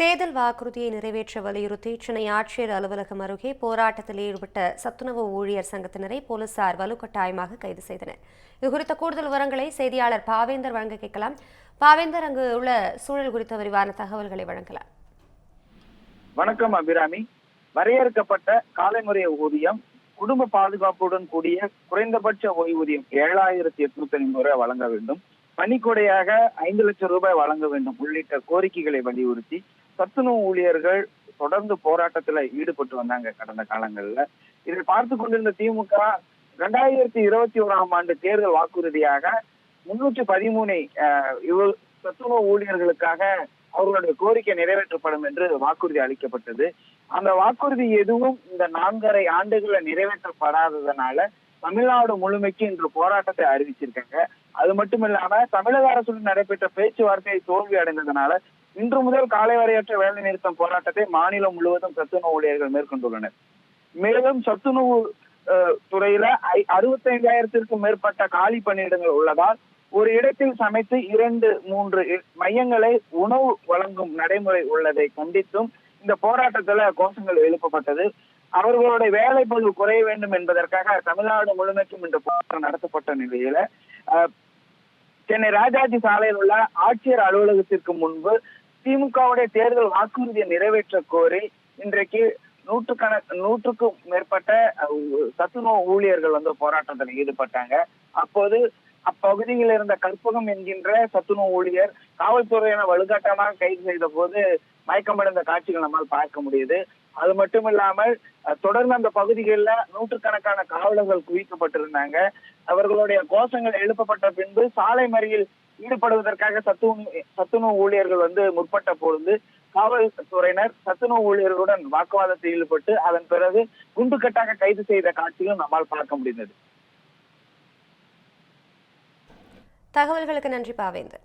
தேர்தல் வாக்குறுதியை நிறைவேற்ற வலியுறுத்தி சென்னை ஆட்சியர் அலுவலகம் அருகே போராட்டத்தில் ஈடுபட்ட சத்துணவு ஊழியர் சங்கத்தினரை போலீசார் வலுக்கட்டாயமாக கைது செய்தனர். இதுகுறித்த கூடுதல் விவரங்களை செய்தியாளர் பாவேந்தர் வழங்க கேட்கலாம். பாவேந்தர் அங்கு உள்ள சூழல் குறித்த விரிவான தகவல்களை வழங்கலாம். வணக்கம் அபிராமி. வரையறுக்கப்பட்ட காலை முறை ஊதியம் குடும்ப பாதுகாப்புடன் கூடிய குறைந்தபட்ச ஓய்வூதியம் ஏழாயிரத்தி எட்நூத்தி ஐம்பது ரூபாய் வழங்க வேண்டும். பணிக்கொடையாக ஐந்து லட்சம் ரூபாய் வழங்க வேண்டும் உள்ளிட்ட கோரிக்கைகளை வலியுறுத்தி சத்துணவு ஊழியர்கள் தொடர்ந்து போராட்டத்துல ஈடுபட்டு வந்தாங்க கடந்த காலங்கள்ல. இதை பார்த்து கொண்டிருந்த திமுக ரெண்டாயிரத்தி இருபத்தி ஓராம் ஆண்டு தேர்தல் வாக்குறுதியாக முன்னூற்றி பதிமூனை சத்துணவு ஊழியர்களுக்காக அவர்களுடைய கோரிக்கை நிறைவேற்றப்படும் என்று வாக்குறுதி அளிக்கப்பட்டது. அந்த வாக்குறுதி எதுவும் இந்த நான்கரை ஆண்டுகள்ல நிறைவேற்றப்படாததுனால தமிழ்நாடு முழுமைக்கு இன்று போராட்டத்தை அறிவிச்சிருக்காங்க. அது மட்டும் இல்லாம தமிழக அரசுடன் நடைபெற்ற பேச்சுவார்த்தை தோல்வி அடைந்ததுனால இன்று முதல் காலை வரையற்ற வேலை நிறுத்தம் போராட்டத்தை மாநிலம் முழுவதும் சத்துணவு ஊழியர்கள் மேற்கொண்டுள்ளனர். மேலும் சத்துணவு துறையில அறுபத்தைந்தாயிரத்திற்கும் மேற்பட்ட காலி பணியிடங்கள் உள்ளதால் ஒரு இடத்தில் சமைத்து இரண்டு மூன்று மையங்களை உணவு வழங்கும் நடைமுறை உள்ளதை கண்டித்தும் இந்த போராட்டத்துல கோஷங்கள் எழுப்பப்பட்டது. அவர்களுடைய வேலை பகுதி குறைய வேண்டும் என்பதற்காக தமிழ்நாடு முழுமைக்கும் இந்த போராட்டம் நடத்தப்பட்ட நிலையில அஹ், சென்னை ராஜாஜி சாலையில் உள்ள ஆட்சியர் அலுவலகத்திற்கு முன்பு திமுகவுடைய தேர்தல் வாக்குறுதியை நிறைவேற்ற கோரி இன்றைக்கு நூற்றுக்கண நூற்றுக்கும் மேற்பட்ட சத்துணவு ஊழியர்கள் வந்து போராட்டத்தில் ஈடுபட்டாங்க. அப்போது அப்பகுதியில் இருந்த கற்பகம் என்கின்ற சத்துணவு ஊழியர் காவல்துறையினர் வலுக்கட்டமாக கைது செய்த போது மயக்கமடைந்த காட்சிகள் நம்மால் பார்க்க முடியுது. அது மட்டும் இல்லாமல் தொடர்ந்து அந்த பகுதிகளில் நூற்றுக்கணக்கான காவலர்கள் குவிக்கப்பட்டிருந்தாங்க. அவர்களுடைய கோஷங்கள் எழுப்பப்பட்ட பின்பு சாலை மறியல் ஈடுபடுவதற்காக சத்துணவு சத்துணவு ஊழியர்கள் வந்து முற்பட்ட பொழுது காவல்துறையினர் சத்துணவு ஊழியர்களுடன் வாக்குவாதத்தில் ஈடுபட்டு அதன் பிறகு குண்டுக்கட்டாக கைது செய்த காட்சியும் நம்மால் பார்க்க முடிந்தது. தகவல்களுக்கு நன்றி பாவேந்தர்.